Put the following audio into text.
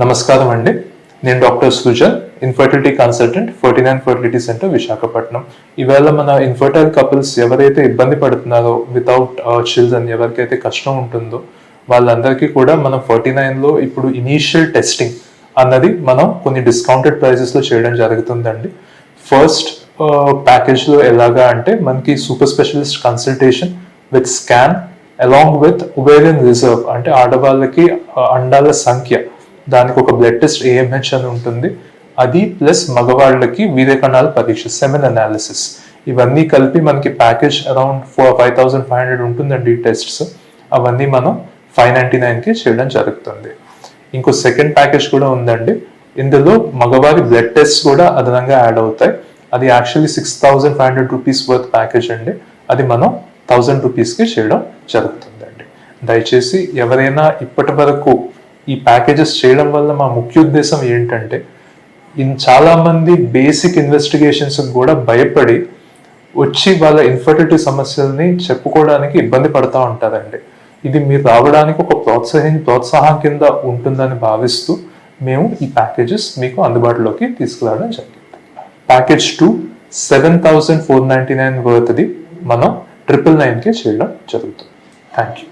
నమస్కారం అండి. నేను doctor Suja infertility consultant forty nine fertility centre Visakhapatnam. ఈవేళ మన ఇన్ఫర్టైల్ కపుల్స్ ఎవరైతే ఇబ్బంది పడుతున్నారో వితౌట్ చిల్డ్రన్ uh, ఎవరికైతే కష్టం ఉంటుందో వాళ్ళందరికీ కూడా మనం ఫార్టీ నైన్లో ఇప్పుడు ఇనీషియల్ టెస్టింగ్ అన్నది మనం కొన్ని డిస్కౌంటెడ్ ప్రైజెస్లో చేయడం జరుగుతుందండి. ఫస్ట్ ప్యాకేజ్లో uh, ఎలాగా అంటే మనకి super specialist consultation with scan along with ovarian reserve అంటే ఆడవాళ్ళకి అండాల సంఖ్య. దానికి ఒక బ్లడ్ టెస్ట్ ఏఎంహెచ్ అని ఉంటుంది. అది ప్లస్ మగవాళ్ళకి వీర్యకణాల పరీక్ష సెమెన్ అనాలిసిస్ ఇవన్నీ కలిపి మనకి package around four five thousand five hundred ఉంటుందండి ఈ టెస్ట్స్ అవన్నీ మనం ఫైవ్ నైంటీ నైన్కి చేయడం జరుగుతుంది. ఇంకో సెకండ్ ప్యాకేజ్ కూడా ఉందండి. ఇందులో మగవారి బ్లడ్ టెస్ట్ కూడా అదనంగా యాడ్ అవుతాయి. అది actually six thousand five hundred rupees worth package అండి. అది మనం థౌజండ్ రూపీస్కి చేయడం జరుగుతుందండి. దయచేసి ఎవరైనా ఇప్పటి వరకు ఈ ప్యాకేజెస్ చేయడం వల్ల మా ముఖ్య ఉద్దేశం ఏంటంటే చాలామంది బేసిక్ ఇన్వెస్టిగేషన్స్ కూడా భయపడి వచ్చి వాళ్ళ ఇన్ఫర్టిలిటీ సమస్యల్ని చెప్పుకోవడానికి ఇబ్బంది పడతా ఉంటారండి. ఇది మీరు రావడానికి ఒక ప్రోత్సాహం ప్రోత్సాహం కింద ఉంటుందని భావిస్తూ మేము ఈ ప్యాకేజెస్ మీకు అందుబాటులోకి తీసుకురావడం జరిగింది. Package two seven thousand four ninety nine వర్త్ది మనం ట్రిపుల్ నైన్కి చేయడం జరుగుతుంది. Thank you